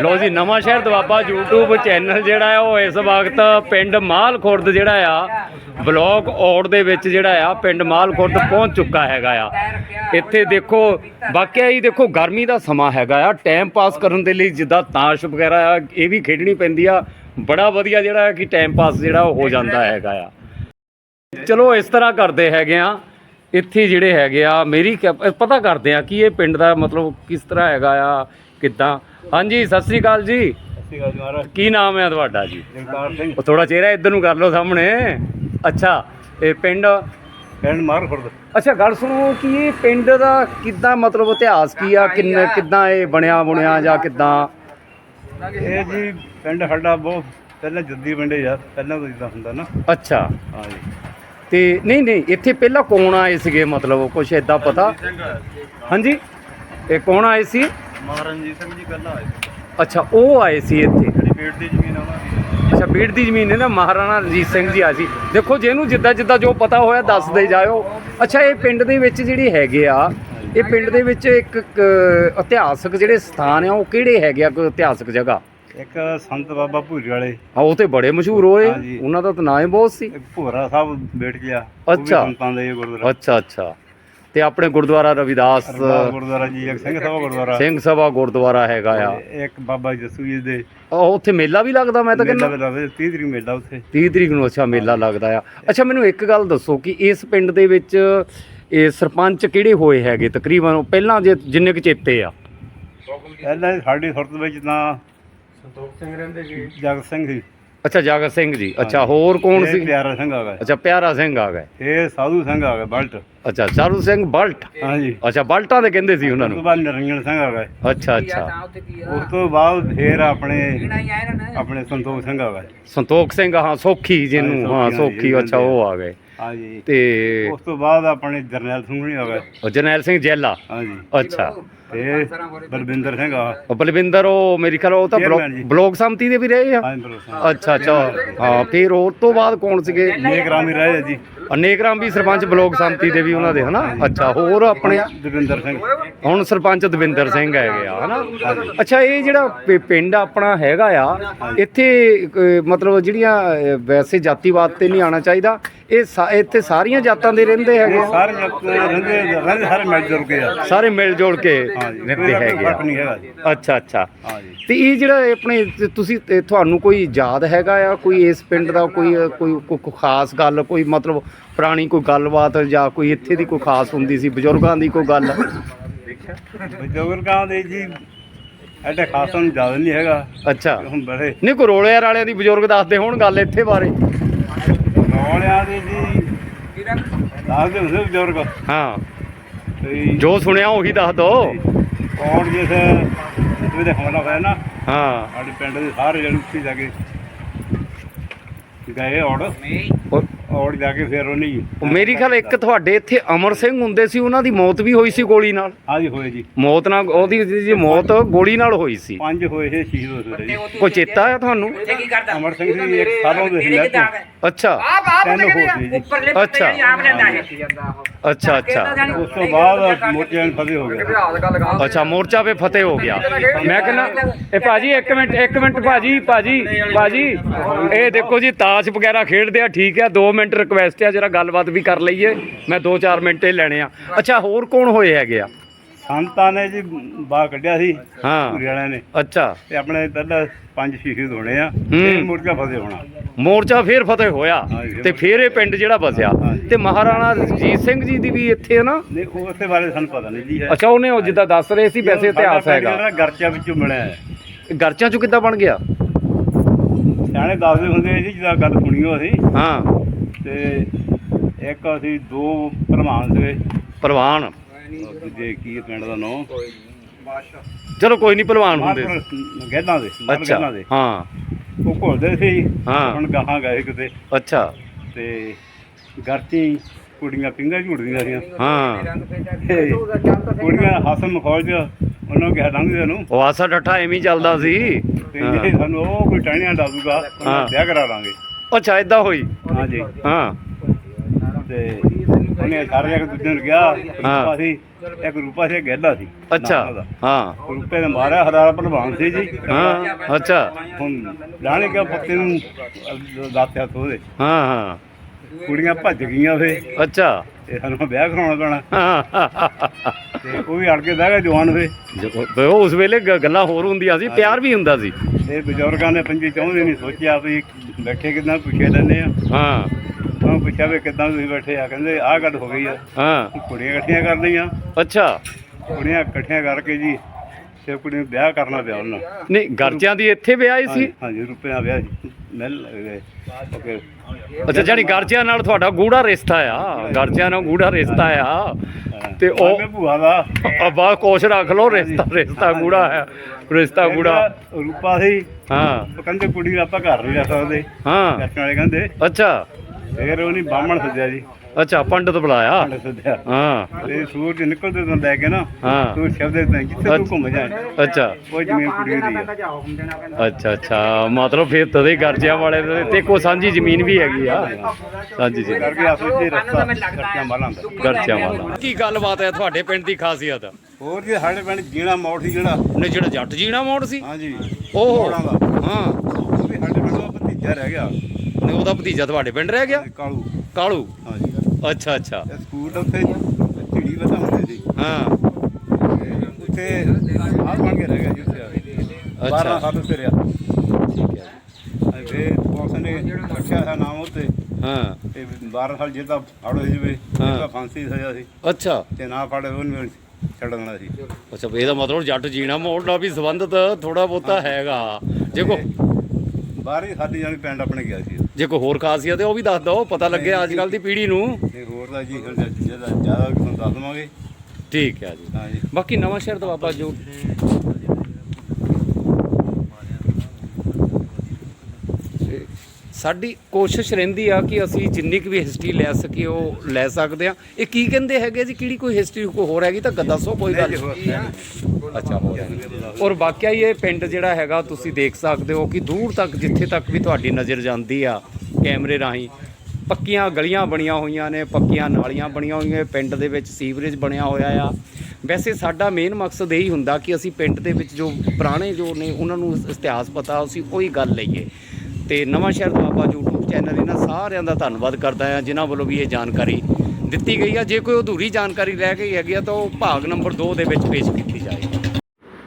ਲੋ ਜੀ, ਨਵਾਂ ਸ਼ਹਿਰ ਦਵਾਬਾ YouTube ਚੈਨਲ ਜਿਹੜਾ ਆ, ਉਹ ਇਸ ਵਕਤ ਪਿੰਡ ਮਾਲ ਖੁਰਦ ਜਿਹੜਾ ਆ ਬਲੌਗ ਔੜ ਦੇ ਵਿੱਚ ਜਿਹੜਾ ਆ, ਪਿੰਡ ਮਾਲ ਖੁਰਦ ਪਹੁੰਚ ਚੁੱਕਾ ਹੈਗਾ ਆ। ਇੱਥੇ ਦੇਖੋ, ਵਾਕਿਆ ਹੀ ਦੇਖੋ, ਗਰਮੀ ਦਾ ਸਮਾਂ ਹੈਗਾ ਆ। ਟਾਈਮ ਪਾਸ ਕਰਨ ਦੇ ਲਈ ਜਿੱਦਾਂ ਤਾਸ਼ ਵਗੈਰਾ ਆ, ਇਹ ਵੀ ਖੇਡਣੀ ਪੈਂਦੀ ਆ। ਬੜਾ ਵਧੀਆ ਜਿਹੜਾ ਕਿ ਟਾਈਮ ਪਾਸ ਜਿਹੜਾ ਉਹ ਹੋ ਜਾਂਦਾ ਹੈਗਾ ਆ। ਚਲੋ, ਇਸ ਤਰ੍ਹਾਂ ਕਰਦੇ ਹੈਗੇ ਆ। ਇੱਥੇ ਜਿਹੜੇ ਹੈਗੇ ਆ, ਮੇਰੀ ਕ- ਪਤਾ ਕਰਦੇ ਆ ਕਿ ਇਹ ਪਿੰਡ ਦਾ ਮਤਲਬ ਕਿਸ ਤਰ੍ਹਾਂ ਹੈਗਾ ਆ, ਕਿੱਦਾਂ? ਹਾਂਜੀ ਸਤਿ ਸ੍ਰੀ ਅਕਾਲ ਜੀ। ਸ੍ਰੀ ਅਕਾਲ ਜੀ ਮਹਾਰਾਜ। ਕੀ ਨਾਮ ਹੈ ਤੁਹਾਡਾ ਜੀ? ਜਗਤਾਰ ਸਿੰਘ। ਉਹ ਥੋੜਾ ਚਿਹਰਾ ਇੱਧਰ ਨੂੰ ਕਰ ਲਓ ਸਾਹਮਣੇ। ਅੱਛਾ ਇਹ ਪਿੰਡ? ਪਿੰਡ ਮਾਰ ਖੁਰਦ ਅੱਛਾ ਗੱਲ ਸੁਣੋ ਕਿ ਇਹ ਪਿੰਡ ਦਾ ਕਿੱਦਾਂ ਮਤਲਬ ਇਤਿਹਾਸ ਕੀ ਆ? ਕਿੰਨੇ ਕਿੱਦਾਂ ਇਹ ਬਣਿਆ ਬੁਣਿਆ ਜਾਂ ਕਿੱਦਾਂ? ਇਹ ਜੀ ਪਿੰਡ ਸਾਡਾ ਬਹੁਤ ਪਹਿਲਾਂ ਜੱਦੀ ਪਿੰਡ ਯਾਰ ਪਹਿਲਾਂ ਤੋਂ ਜਿੱਦਾਂ ਹੁੰਦਾ ਨਾ। ਅੱਛਾ। ਹਾਂ ਜੀ। ਤੇ ਨਹੀਂ ਨਹੀਂ ਇੱਥੇ ਪਹਿਲਾਂ ਕੌਣ ਆਏ ਸੀਗੇ ਮਤਲਬ? ਕੁਝ ਏਦਾਂ ਪਤਾ? ਹਾਂਜੀ ਇਹ ਕੌਣ ਆਏ ਸੀ? ਮਹਾਰਣਜੀਤ ਸਿੰਘ ਜੀ ਕੱਲਾ ਆਏ ਅੱਛਾ ਉਹ ਆਏ ਸੀ ਇੱਥੇ? ਜਿਹੜੀ ਪੇਟ ਦੀ ਜ਼ਮੀਨ ਉਹਨਾਂ ਦੀ। ਅੱਛਾ ਬੀੜ ਦੀ ਜ਼ਮੀਨ ਹੈ ਨਾ ਮਹਾਰਾਣਾ ਰਣਜੀਤ ਸਿੰਘ ਜੀ ਆ ਸੀ। ਦੇਖੋ ਜਿਹਨੂੰ ਜਿੱਦਾਂ ਜਿੱਦਾਂ ਜੋ ਪਤਾ ਹੋਇਆ ਦੱਸਦੇ ਜਾਇਓ। ਅੱਛਾ ਇਹ ਪਿੰਡ ਦੇ ਵਿੱਚ ਜਿਹੜੀ ਹੈਗੇ ਆ ਇਹ ਪਿੰਡ ਦੇ ਵਿੱਚ ਇੱਕ ਇਤਿਹਾਸਕ ਜਿਹੜੇ ਸਥਾਨ ਆ ਉਹ ਕਿਹੜੇ ਹੈਗੇ ਆ ਕੋਈ ਇਤਿਹਾਸਕ ਜਗ੍ਹਾ? ਇੱਕ ਸੰਤ ਬਾਬਾ ਭੂਰੀ ਵਾਲੇ। ਆ ਉਹ ਤੇ ਬੜੇ ਮਸ਼ਹੂਰ ਹੋਏ। ਉਹਨਾਂ ਦਾ ਤਾਂ ਨਾਂ ਹੀ ਬਹੁਤ ਸੀ। ਭੋਰਾ ਸਾਹਿਬ ਬੇਟ ਗਿਆ ਅੱਛਾ। ਸੰਤਾਂ ਦੇ ਗੁਰਦੁਆਰਾ। ਅੱਛਾ ਅੱਛਾ। ਤੇ ਆਪਣੇ ਗੁਰਦੁਆਰਾ ਰਵਿਦਾਸ ਅਰਦਾਸ ਗੁਰਦੁਆਰਾ ਜੀ ਇੱਕ ਸਿੰਘ ਸਭਾ ਗੁਰਦੁਆਰਾ। ਸਿੰਘ ਸਭਾ ਗੁਰਦੁਆਰਾ ਹੈਗਾ ਆ। ਇੱਕ ਬਾਬਾ ਜਸੂ ਜੀ ਦੇ। ਉਹ ਉੱਥੇ ਮੇਲਾ ਵੀ ਲੱਗਦਾ ਮੈਂ ਤਾਂ ਮੇਲਾ ਕਹਿੰਦਾ। ਵੇਲਾ 30 ਤਰੀਕ ਮੇਲਾ ਉੱਥੇ। 30 ਤਰੀਕ ਨੂੰ ਅੱਛਾ ਮੇਲਾ ਲੱਗਦਾ ਆ। ਅੱਛਾ ਮੈਨੂੰ ਇੱਕ ਗੱਲ ਦੱਸੋ ਕਿ ਇਸ ਪਿੰਡ ਦੇ ਵਿੱਚ ਇਹ ਸਰਪੰਚ ਕਿਹੜੇ ਹੋਏ ਹੈਗੇ? ਤਕਰੀਬਨ ਪਹਿਲਾਂ ਜੇ ਜਿੰਨੇ ਕੁ ਚੇਤੇ ਆ। ਪਹਿਲਾਂ ਸਾਡੀ ਸੁਰਤ ਵਿੱਚ ਤਾਂ ਸੰਤੋਖ ਸਿੰਘ ਰਹਿੰਦੇ ਸੀ ਜਗਤ ਸਿੰਘ ਸੀ। ਅੱਛਾ ਜਾਗਰ ਸਿੰਘ ਜੀ। ਅੱਛਾ ਹੋਰ ਕੌਣ ਇਹ ਸੀ? ਪਿਆਰਾ ਸਿੰਘ ਆ ਗਏ ਅੱਛਾ ਪਿਆਰਾ ਸਿੰਘ ਆ ਗਏ ਇਹ ਸਾਧੂ ਸਿੰਘ ਆ ਗਏ ਬਲਟ। ਅੱਛਾ ਚਾਰੂ ਸਿੰਘ ਬਲਟ? ਹਾਂਜੀ। ਅੱਛਾ ਬਲਟਾਂ ਦੇ ਕਹਿੰਦੇ ਸੀ ਉਹਨਾਂ ਉਸ ਤੋਂ ਨੂੰ ਬਾਅਦ ਨਿਰੰਜਨ ਸਿੰਘ ਆ ਗਏ ਅੱਛਾ ਅੱਛਾ। ਉਸ ਤੋਂ ਬਾਅਦ ਫੇਰ ਆਪਣੇ ਆਪਣੇ ਸੰਤੋਖ ਸਿੰਘ ਆ ਗਏ ਸੰਤੋਖ ਸਿੰਘ ਹਾਂ ਸੋਖੀ ਜਿਹਨੂੰ ਹਾਂ, ਹਾਂ ਸੋਖੀ, ਅੱਛਾ ਉਹ ਆ ਗਏ। ਹਾਂਜੀ। ਤੇ ਉਸ ਤੋਂ ਬਾਅਦ ਆਪਣੇ ਜਰਨੈਲ ਸਿੰਘ ਵੀ ਆ ਗਏ ਉਹ ਜਰਨੈਲ ਸਿੰਘ ਜੈਲਾ। ਹਾਂਜੀ। ਅੱਛਾ। ਤੇ ਬਲਵਿੰਦਰ ਸਿੰਘ ਆ। ਉਹ ਬਲਵਿੰਦਰ ਉਹ ਮੇਰੀ ਖਿਆਲ ਉਹ ਤਾਂ ਬਲੋ- Chairman ਜੀ। ਬਲੋਕ ਸੰਮਤੀ ਦੇ ਵੀ ਰਹੇ ਆ? ਹਾਂਜੀ ਬਲੋ ਸਿੰਘ ਅੱਛਾ ਅੱਛਾ। ਹਾਂ ਫਿਰ ਉਹ ਤੋਂ ਬਾਅਦ ਕੌਣ ਸੀਗੇ? ਨੇਕ ਰਾਮੀ ਰਾਏ ਆ ਜੀ। ਅਨੇਕ ਰਾਮ ਵੀ ਸਰਪੰਚ ਬਲੋਕ ਸੰਮਤੀ ਦੇ ਵੀ ਉਹਨਾਂ ਦੇ ਹਨਾ? ਅੱਛਾ ਹੋਰ ਆਪਣੇ ਦਵਿੰਦਰ ਸਿੰਘ। ਹੁਣ ਸਰਪੰਚ ਦਵਿੰਦਰ ਸਿੰਘ ਹੈਗੇ ਆ ਹਨਾ? ਅੱਛਾ ਇਹ ਜਿਹੜਾ ਪਿ- ਪਿੰਡ ਆਪਣਾ ਹੈਗਾ ਆ ਇੱਥੇ ਮਤਲਬ ਜਿਹੜੀਆਂ ਵੈਸੇ ਜਾਤੀਵਾਦ ਤੇ ਨਹੀਂ ਆਣਾ ਚਾਹੀਦਾ ਇਹ ਸਾ- ਇੱਥੇ ਸਾਰੀਆਂ ਜਾਤਾਂ ਦੇ ਰਹਿੰਦੇ ਹੈਗੇ? ਸਾਰੇ ਜੱਟ ਰਹਿੰਦੇ ਰਹਿੰਦੇ ਸਾਰੇ ਮਿਲ ਜੁਲ ਕੇ ਆ। ਸਾਰੇ ਮਿਲ ਜੁਲ ਕੇ। ਹਾਂਜੀ ਰਹਿੰਦੇ ਕੋਈ ਹੈਗੇ ਆ। ਨਹੀਂ ਹੈਗਾ ਜੀ। ਅੱਛਾ ਅੱਛਾ। ਹਾਂਜੀ ਤੇ ਇਹ ਜਿਹੜਾ ਇਹ ਆਪਣੇ ਤੇ ਤੁਸੀਂ ਤੇ ਤੁਹਾਨੂੰ ਕੋਈ ਯਾਦ ਹੈਗਾ ਆ? ਕੋਈ ਇਸ ਪਿੰਡ ਦਾ ਕੋਈ ਕੋਈ ਕੋਈ ਕੋਈ ਖਾਸ ਗੱਲ ਕੋਈ ਮਤਲਬ ਪੁਰਾਣੀ ਕੋਈ ਗੱਲਬਾਤ ਜਾਂ ਕੋਈ ਇੱਥੇ ਦੀ ਕੋਈ ਖਾਸ ਹੁੰਦੀ ਸੀ ਬਜ਼ੁਰਗਾਂ ਦੀ ਕੋਈ ਗੱਲ? ਬਜ਼ੁਰਗਾਂ ਦੇ ਜੀ ਐਡੇ ਖਾਸ ਨੂੰ ਜ਼ਿਆਦਾ ਨਹੀਂ ਹੈਗਾ। ਅੱਛਾ। ਹੁਣ ਬੜੇ। ਨਹੀਂ ਕੋਈ ਰੋਲੇ ਵਾਲਿਆਂ ਦੀ ਬਜ਼ੁਰਗ ਦੱਸਦੇ ਹੋਣ ਗੱਲ ਇੱਥੇ ਬਾਰੇ। ਨੌਲਿਆਂ ਦੇ ਜੀ ਦੱਸਦੇ ਹੁੰਦੇ ਬਜ਼ੁਰਗ। ਹਾਂ। ਜੋ ਸੁਣਿਆ ਉਹੀ ਦੱਸ ਦੋ। ਔਰ ਜਿਸ ਇਹਦੇ ਹਮਲਾ ਹੋਇਆ ਨਾ। ਹਾਂ। ਸਾਡੇ ਪਿੰਡ ਦੇ ਸਾਰੇ ਜਣੇ ਉੱਥੇ ਜਾ ਕੇ ਗਏ ਔੜ ਔੜ ਜਾ ਕੇ ਫਿਰ ਉਹ ਮੇਰੀ ਖਿਆਲ ਇੱਕ ਤੁਹਾਡੇ ਇੱਥੇ ਅਮਰ ਸਿੰਘ ਹੁੰਦੇ ਸੀ ਉਹਨਾਂ ਦੀ ਮੌਤ ਵੀ ਹੋਈ ਸੀ ਗੋਲੀ ਨਾਲ? ਹਾਂਜੀ ਹੋਏ ਜੀ। ਮੌਤ ਨਾਲ ਉਹਦੀ ਜੀ ਮੌਤ ਗੋਲੀ ਨਾਲ ਹੋਈ ਸੀ? ਪੰਜ ਹੋਏ ਸੀ ਸ਼ਹੀਦ ਹੋਏ ਸੀ ਕੋਈ ਚੇਤਾ ਆ ਤੁਹਾਨੂੰ? ਅਮਰ ਸਿੰਘ ਜੀ ਇੱਕ ਸਾਲੋਂ ਦੇ ਸੀ ਅੱਛਾ। ਹੋ ਗਏ ਜੀ। ਅੱਛਾ। ਅੱਛਾ ਅੱਛਾ। ਉਸ ਤੋਂ ਬਾਅਦ ਮੋਤੀਆਂ ਫਤਿਹ ਹੋ ਗਿਆ। ਅੱਛਾ ਮੋਰਚਾ 'ਤੇ ਫਤਿਹ ਹੋ ਗਿਆ। ਮੈਂ ਕਹਿੰਦਾ ਇਹ ਭਾਜੀ ਇੱਕ ਮਿੰਟ ਇੱਕ ਮਿੰਟ ਭਾਜੀ ਭਾਜੀ ਭਾਜੀ। ਇਹ ਦੇਖੋ ਜੀ ਤਾਸ਼ ਵਗੈਰਾ ਖੇਡਦੇ ਆ ਠੀਕ ਆ 2 ਮਿੰਟ ਰਿਕਵੈਸਟ ਆ ਜਰਾ ਗੱਲਬਾਤ ਵੀ ਕਰ ਲਈਏ। ਮੈਂ 2-4 ਮਿੰਟ ਹੀ ਲੈਣੇ ਆ। ਅੱਛਾ ਹੋਰ ਕੌਣ ਹੋਏ ਹੈਗੇ ਆ? ਸੰਤਾਂ ਨੇ ਜੀ ਬਾਹ ਕੱਢਿਆ ਸੀ ਹਾਂ। ਵਾਲਿਆਂ ਨੇ। ਅੱਛਾ। ਤੇ ਆਪਣੇ ਪਹਿਲਾਂ ਪੰਜ ਸ਼ਹੀਦ ਹੋਣੇ ਆ। ਤੇ ਮੋਰਚਾ ਫਤਿਹ ਹੋਣਾ। ਮੋਰਚਾ ਫੇਰ ਫਤਿਹ ਹੋਇਆ। ਤੇ ਫੇਰ ਇਹ ਪਿੰਡ ਜਿਹੜਾ ਹਾਂਜੀ। ਤੇ ਮਹਾਰਾਣਾ ਰਣਜੀਤ ਸਿੰਘ ਜੀ ਦੀ ਵੀ ਇੱਥੇ ਹੈ ਨਾ? ਨਹੀਂ ਉਹ ਉਸੇ ਬਾਰੇ ਸਾਨੂੰ ਪਤਾ ਨਹੀਂ ਜੀ ਅੱਛਾ ਉਹਨੇ ਉਹ ਜਿੱਦਾਂ ਦੱਸ ਰਹੇ ਸੀ ਵੈਸੇ ਇਤਿਹਾਸ ਹੈਗਾ। ਗਰਚਾ ਵਿੱਚੋਂ ਮਿਲਿਆ ਹੈ। ਗਰਚਾਂ ਚੋਂ ਕਿੱਦਾਂ ਬਣ ਗਿਆ? ਸਿਆਣੇ ਦੱਸਦੇ ਹੁੰਦੇ ਜੀ ਜਿੱਦਾਂ ਗੱਲ ਸੁਣੀ ਹੋ ਅਸੀਂ ਹਾਂ। ਤੇ ਇੱਕ ਅਸੀਂ ਦੋ ਭਲਵਾਨ ਸੀਗੇ। ਪ੍ਰਵਾਨ ਦੂਜੇ ਕੀ ਪਿੰਡ ਦਾ ਨਾਮ ਚਲੋ ਕੋਈ ਨਹੀਂ ਪਹਿਲਵਾਨ ਹੁੰਦੇ ਗਹਿਲਾਂ ਦੇ ਅੱਛਾ ਗਹਿਲਾਂ ਦੇ। ਹਾਂ। ਉਹ ਘੁਲਦੇ ਸੀ। ਹਾਂ। ਹੁਣ ਗਾਹਾਂ ਗਏ ਕਿਤੇ। ਅੱਛਾ। ਤੇ ਗਰਚੀ ਕੁੜੀਆਂ ਪਿੰਗਾ ਝੂੜਦੀਆਂ ਸੀ ਹਾਂ। ਤੇ ਕੁੜੀਆਂ ਹਸਨ ਮਖੌਲ ਚ ਉਹਨਾਂ ਨੂੰ ਕਿਹਾ ਲੰਘਦੇ ਨੂੰ ਉਹ ਆਸਾ ਠੱਠਾ ਐਵੇਂ ਹੀ ਚੱਲਦਾ ਸੀ। ਤੇ ਜੇ ਸਾਨੂੰ ਉਹ ਕੋਈ ਟਹਿਣੀਆਂ ਉਹਨਾਂ ਹਾਂ। ਵਿਆਹ ਕਰਾ ਲਾਂਗੇ ਅੱਛਾ ਇਦਾਂ ਹੋਈ। ਹਾਂਜੀ। ਹਾਂ। ਤੇ ਉਹਨੇ ਸਾਰੇ ਇੱਕ ਦੂਜੇ ਨੂੰ ਕਿਹਾ ਹਾਂ। ਰੂਪਾ ਸੀ ਇੱਕ ਰੂਪਾ ਸੀ ਗਹਿਲਾ ਸੀ। ਅੱਛਾ। ਹਾਂ। ਰੂਪੇ ਨੇ ਮਾਰਿਆ ਹਜ਼ਾਰ ਭਲਵਾਨ ਸੀ ਜੀ। ਹਾਂ ਅੱਛਾ। ਹੁਣ ਲਾਣੇ ਕਿਹਾ ਪੱਤੇ ਨੂੰ ਦਾਤਿਆ ਥੋਦੇ ਹਾਂ ਹਾਂ। ਕੁੜੀਆਂ ਭੱਜ ਗਈਆਂ ਫੇ। ਅੱਛਾ। ਤੇ ਸਾਨੂੰ ਵਿਆਹ ਕਰਾਉਣਾ ਪੈਣਾ। ਤੇ ਉਹ ਵੀ ਅੜ ਕੇ ਬਹਿ ਗਿਆ ਜਵਾਨ ਫੇ। ਜੋ- ਉਹ ਉਸ ਵੇਲੇ ਗ- ਗੱਲਾਂ ਹੋਰ ਹੁੰਦੀਆਂ ਸੀ ਪਿਆਰ ਵੀ ਹੁੰਦਾ ਸੀ। ਤੇ ਬਜ਼ੁਰਗਾਂ ਨੇ ਪੰਜੀ ਚਾਹੁੰਦੇ ਨਹੀਂ ਸੋਚਿਆ ਵੀ ਬੈਠੇ ਕਿਦਾਂ ਪੁੱਛੇ ਲੈਂਦੇ ਆ। ਹਾਂ। ਉਹਨਾਂ ਪੁੱਛਿਆ ਵੀ ਕਿਦਾਂ ਤੁਸੀਂ ਬੈਠੇ ਆ? ਕਹਿੰਦੇ ਆਹ ਗੱਲ ਹੋ ਗਈ ਆ। ਹਾਂ। ਕੁੜੀਆਂ ਇਕੱਠੀਆਂ ਕਰ ਲਈਆਂ ਅੱਛਾ। ਕੁੜੀਆਂ ਇਕੱਠੀਆਂ ਕਰਕੇ ਜੀ ਤੇ ਕੁੜੀ ਨੂੰ ਵਿਆਹ ਕਰਨਾ ਪਿਆ ਉਹਨਾਂ। ਨਹੀਂ ਗਰਜਿਆਂ ਦੀ ਇੱਥੇ ਵਿਆਹ ਹੀ ਸੀ? ਹਾਂਜੀ, ਰੁਪਿਆ ਵਿਆਹ ਸੀ ਮਿਲ ਗਏ। ਓਕੇ। ਅੱਛਾ ਜਾਨੀ ਗਰਜਿਆਂ ਨਾਲ ਤੁਹਾਡਾ ਗੂੜਾ ਰਿਸ਼ਤਾ ਆ। ਗਰਜਿਆਂ ਨਾਲ ਗੂੜਾ ਰਿਸ਼ਤਾ ਆ। ਤੇ ਉਹ ਮੈਂ ਭੂਆ ਦਾ। ਅੱਬਾ ਕੋਸ਼ ਰੱਖ ਲਓ ਰਿਸ਼ਤਾ ਰਿਸ਼ਤਾ ਗੂੜਾ ਹੈ ਰਿਸ਼ਤਾ ਗੂੜਾ। ਰੂਪਾ ਸੀ। ਹਾਂ। ਕਹਿੰਦੇ ਕੁੜੀ ਆਪਾਂ ਘਰ ਨਹੀਂ ਲੈ ਸਕਦੇ। ਹਾਂ। ਦੱਸਣ ਵਾਲੇ ਕਹਿੰਦੇ ਅੱਛਾ। ਫਿਰ ਉਹਨੇ ਬਾਹਮਣ ਸੱਦਿਆ ਜੀ। ਅੱਛਾ ਪੰਡਤ ਬੁਲਾਇਆ। ਪੰਡਤ ਸੱਦਿਆ ਹਾਂ। ਤੇ ਸੂਰਜ ਨਿਕਲਦੇ ਤੋਂ ਲੈ ਕੇ ਨਾ ਹਾਂ। ਤੂੰ ਸ਼ਬਦ ਦੇ ਜਿੱਥੇ ਤੂੰ ਘੁੰਮ ਜਾਏ? ਅੱਛਾ। ਉਹ ਜ਼ਮੀਨ ਕੁੜੀ ਦੀ ਆ। ਅੱਛਾ ਅੱਛਾ। ਮਤਲਬ ਫਿਰ ਤਦੇ ਗਰਜਿਆਂ ਵਾਲੇ ਦੇ ਤੇ ਕੋ ਸਾਂਝੀ ਜ਼ਮੀਨ ਵੀ ਹੈਗੀ ਆ। ਸਾਂਝੀ ਜੀ ਕਰਕੇ ਆਪਸ ਵਿੱਚ ਰਸਤਾ ਵਾਲਾ ਹੁੰਦਾ ਗਰਜਿਆਂ ਵਾਲਾ ਕੀ ਗੱਲਬਾਤ ਹੈ ਤੁਹਾਡੇ ਪਿੰਡ ਦੀ ਖਾਸੀਅਤ? ਹੋਰ ਜੀ ਸਾਡੇ ਪਿੰਡ ਜੀਣਾ ਮੋੜ ਸੀ ਜਿਹੜਾ। ਨੇ ਜਿਹੜਾ ਜੱਟ ਜੀਣਾ ਮੋੜ ਸੀ? ਹਾਂਜੀ ਉਹ ਮੋੜਾਂ ਦਾ। ਹਾਂ। ਉਹ ਵੀ ਸਾਡੇ ਪਿੰਡ ਦਾ ਭਤੀਜਾ ਰਹਿ ਗਿਆ। ਨੇ ਉਹਦਾ ਭਤੀਜਾ ਤੁਹਾਡੇ ਪਿੰਡ ਰਹਿ ਗਿਆ? ਕਾਲੂ। ਕਾਲੂ। ਹਾਂਜੀ ਅੱਛਾ ਅੱਛਾ। ਇਹ ਸਕੂਲ ਉੱਥੇ ਚਿੜੀ ਵਧਾ ਹੁੰਦੇ ਸੀ ਹਾਂ। ਤੇ ਉੱਥੇ ਆਹ ਬਣ ਕੇ ਰਹਿ ਗਿਆ ਜੀ ਉੱਥੇ ਆ ਕੇ। ਅੱਛਾ। 12 ਸਾਲ ਉੱਥੇ ਰਿਹਾ। ਠੀਕ ਹੈ। ਤੇ ਪੁਲਿਸ ਨੇ ਰੱਖਿਆ ਹੈ ਨਾਮ ਉੱਤੇ ਹਾਂ। ਤੇ 12 ਸਾਲ ਜੇ ਤਾਂ ਫੜ ਹੋ ਜਵੇ ਹਾਂ। ਤਾਂ ਫਾਂਸੀ ਦੀ ਸਜ਼ਾ ਸੀ। ਅੱਛਾ। ਤੇ ਨਾ ਫੜੇ ਉਹਨੂੰ ਛੱਡ ਦੇਣਾ ਸੀ। ਅੱਛਾ ਵੀ ਇਹਦਾ ਮਤਲਬ ਜੱਟ ਜੀਣਾ ਮੋੜ ਨਾਲ ਵੀ ਸੰਬੰਧਤ ਥੋੜਾ ਬਹੁਤਾ ਹੈਗਾ। ਜੇ ਕੋ ਬਾਹਰ ਹੀ ਸਾਡੀ ਜਾਨੀ ਪਿੰਡ ਆਪਣੇ ਗਿਆ ਸੀ। ਜੇ ਕੋਈ ਹੋਰ ਖਾਸੀਅਤ ਹੈ ਉਹ ਵੀ ਦੱਸ ਦਿਓ ਪਤਾ ਲੱਗੇ ਅੱਜ ਕੱਲ ਦੀ ਪੀੜ੍ਹੀ ਨੂੰ। ਤੇ ਹੋਰ ਦਾ ਜੀ ਜ਼ਿਆਦਾ ਤੁਹਾਨੂੰ ਦੱਸ ਦਵਾਂਗੇ। ਠੀਕ ਹਾਂ ਜੀ। ਬਾਕੀ ਨਵਾਂ ਸ਼ਹਿਰ ਦਾ ਬਾਬਾ ਜੋ ਸਾਡੀ ਕੋਸ਼ਿਸ਼ ਰਹਿੰਦੀ ਆ ਕਿ ਅਸੀਂ ਜਿੰਨੀ ਕੁ ਵੀ ਹਿਸਟਰੀ ਲੈ ਸਕੀਏ ਉਹ ਲੈ ਸਕਦੇ ਆ। ਇਹ ਕੀ ਕਹਿੰਦੇ ਹੈਗੇ ਜੀ? ਕਿਹੜੀ ਕੋਈ ਹਿਸਟਰੀ ਕੋਈ ਹੋਰ ਹੈਗੀ ਤਾਂ ਦੱਸੋ ਕੋਈ ਗੱਲ। ਅੱਛਾ ਹੋਰ ਔਰ ਵਾਕਿਆ ਹੀ ਇਹ ਪਿੰਡ ਜਿਹੜਾ ਹੈਗਾ ਤੁਸੀਂ ਦੇਖ ਸਕਦੇ ਹੋ ਕਿ ਦੂਰ ਤੱਕ ਜਿੱਥੇ ਤੱਕ ਵੀ ਤੁਹਾਡੀ ਨਜ਼ਰ ਜਾਂਦੀ ਆ ਕੈਮਰੇ ਰਾਹੀਂ ਪੱਕੀਆਂ ਗਲੀਆਂ ਬਣੀਆਂ ਹੋਈਆਂ ਨੇ ਪੱਕੀਆਂ ਨਾਲੀਆਂ ਬਣੀਆਂ ਹੋਈਆਂ ਪਿੰਡ ਦੇ ਵਿੱਚ ਸੀਵਰੇਜ ਬਣਿਆ ਹੋਇਆ ਆ। ਵੈਸੇ ਸਾਡਾ ਮੇਨ ਮਕਸਦ ਇਹੀ ਹੁੰਦਾ ਕਿ ਅਸੀਂ ਪਿੰਡ ਦੇ ਵਿੱਚ ਜੋ ਪੁਰਾਣੇ ਜੋ ਨੇ ਉਹਨਾਂ ਨੂੰ ਇਤਿਹਾਸ ਪਤਾ ਅਸੀਂ ਉਹੀ ਗੱਲ ਲਈਏ। ਤੇ ਨਵਾਂ ਸ਼ਹਿਰ ਦਾ ਬਾਬਾ YouTube ਚੈਨਲ ਇਹਨਾਂ ਸਾਰਿਆਂ ਦਾ ਧੰਨਵਾਦ ਕਰਦਾ ਹਾਂ, ਜਿਨ੍ਹਾਂ ਵੱਲੋਂ ਵੀ ਇਹ ਜਾਣਕਾਰੀ ਦਿੱਤੀ ਗਈ ਆ। ਜੇ ਕੋਈ ਅਧੂਰੀ ਜਾਣਕਾਰੀ ਰਹਿ ਗਈ ਹੈਗੀ ਆ, ਤਾਂ ਉਹ ਭਾਗ ਨੰਬਰ 2 ਦੇ ਵਿੱਚ ਪੇਸ਼ ਕੀਤੀ